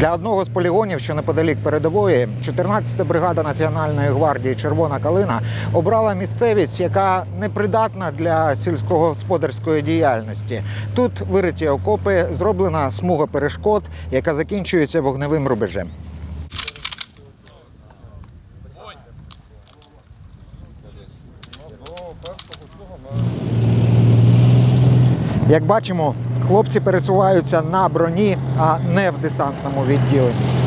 Для одного з полігонів, що неподалік передової, 14-та бригада Національної гвардії Червона калина обрала місцевість, яка непридатна для сільськогосподарської діяльності. Тут вириті окопи, зроблена смуга перешкод, яка закінчується вогневим рубежем. Як бачимо, хлопці пересуваються на броні, а не в десантному відділенні.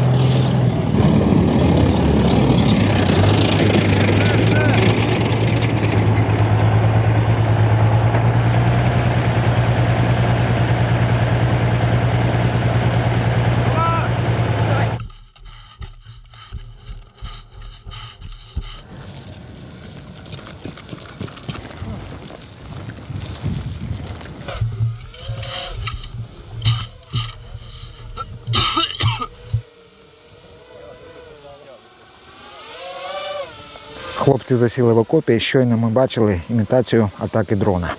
Хлопці засіли в окопі, і щойно ми бачили імітацію атаки дрона.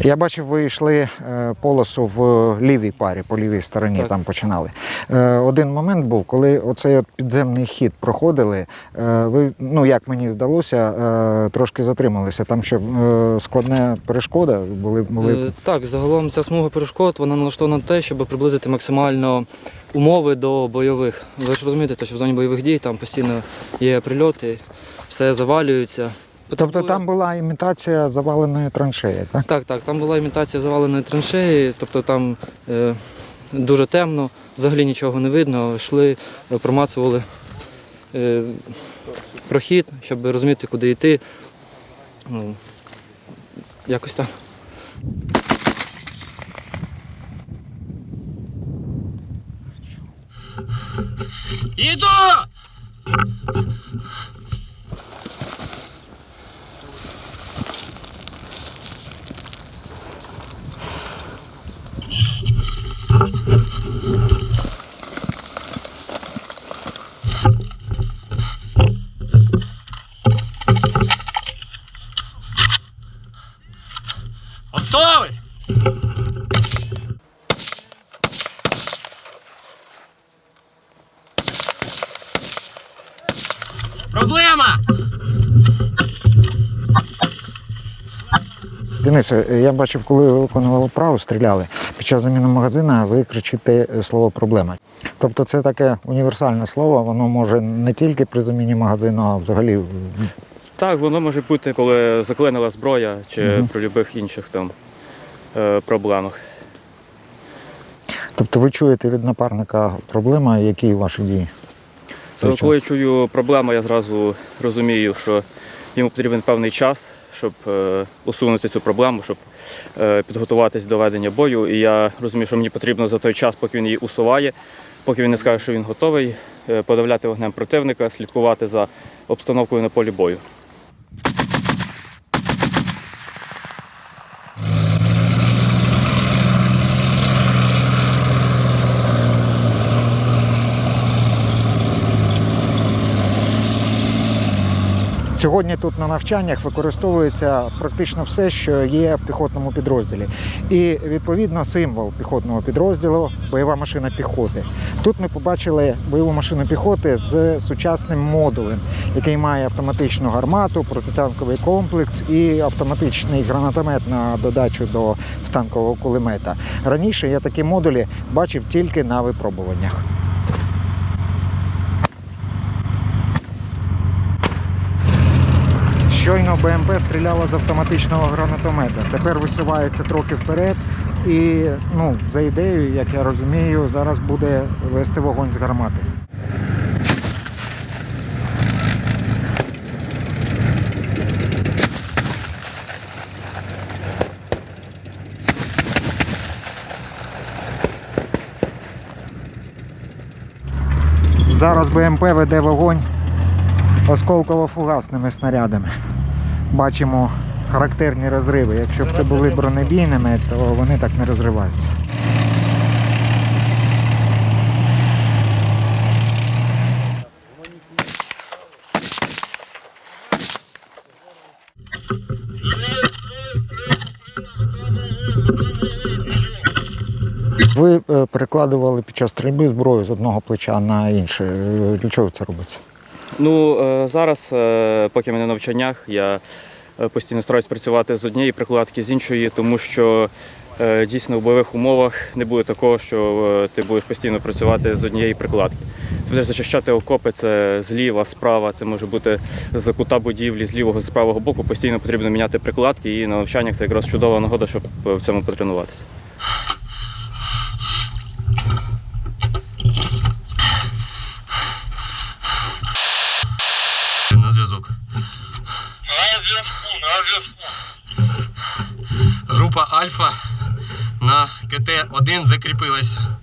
Я бачив, ви йшли е, полосу в лівій парі, по лівій стороні Так. там починали. Е, Один момент був, коли оцей от підземний хід проходили, е, ви, ну як мені здалося, трошки затрималися. Там ще складна перешкода, були, були Так, загалом ця смуга перешкод вона налаштована на те, щоб приблизити максимально умови до бойових. Ви ж розумієте, що в зоні бойових дій там постійно є прильоти, все завалюється. Тобто там була імітація заваленої траншеї, так? Так, так, там була імітація заваленої траншеї, тобто там е, дуже темно, взагалі нічого не видно. Йшли, е, промацували е, прохід, щоб розуміти, куди йти. Ну, якось так. Іду! Готовий? Проблема! Денис, я бачив, коли ви виконували право, стріляли. Під час заміни магазина ви кричите слово проблема. Тобто це таке універсальне слово, воно може не тільки при заміні магазину, а взагалі. Так, воно може бути, коли заклинила зброя чи Мгм. при будь-яких інших там е, проблемах. Тобто ви чуєте від напарника проблема, які ваші дії? Цей Коли я час? чую проблему, я зразу розумію, що йому потрібен певний час, щоб е, усунути цю проблему, щоб е, підготуватись до ведення бою. І я розумію, що мені потрібно за той час, поки він її усуває, поки він не скаже, що він готовий, е, подавляти вогнем противника, слідкувати за обстановкою на полі бою. Сьогодні тут на навчаннях використовується практично все, що є в піхотному підрозділі. І відповідно символ піхотного підрозділу бойова машина піхоти. Тут ми побачили бойову машину піхоти з сучасним модулем, який має автоматичну гармату, протитанковий комплекс і автоматичний гранатомет на додачу до станкового кулемета. Раніше я такі модулі бачив тільки на випробуваннях. Щойно БМП стріляла з автоматичного гранатомета. Тепер висувається трохи вперед. І ну, за ідеєю, як я розумію, зараз буде вести вогонь з гармати. Зараз БМП веде вогонь осколково-фугасними снарядами бачимо характерні розриви. Якщо б це були бронебійними, то вони так не розриваються. Ви е, перекладували під час стрільби зброю з одного плеча на інше. Е, для чого це робиться? Ну е, зараз, е, поки ми на навчаннях, я е, постійно стараюсь працювати з однієї прикладки, з іншої, тому що дійсно в бойових умовах не буде такого, що ти будеш постійно працювати з однієї прикладки. Ти будеш зачищати окопи, це зліва, справа, це може бути з кута будівлі, з лівого, з правого боку. Постійно потрібно міняти прикладки, і на навчаннях це якраз чудова нагода, щоб в цьому потренуватися. На зв'язок. На зв'язку, на зв'язку. Група Альфа на КТ-1 закріпилася.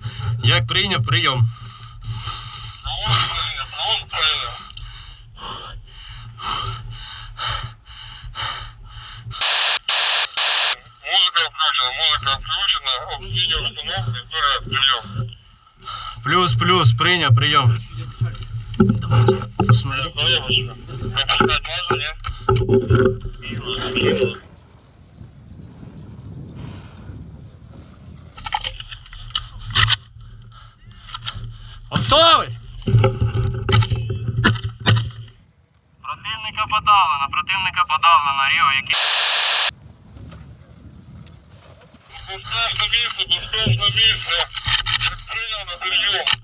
Як прийняв прийом. Плюс плюс прийняв. Музика включена, музика включена, відео установки, прийом. Плюс-плюс, прийняв прийом. Давайте. Заявочка. Пропускать можно, нет? Противника подавлено, противника подавлено, Ріо, який... Безпечно місце, безпечно місце. Прийняв на прийом.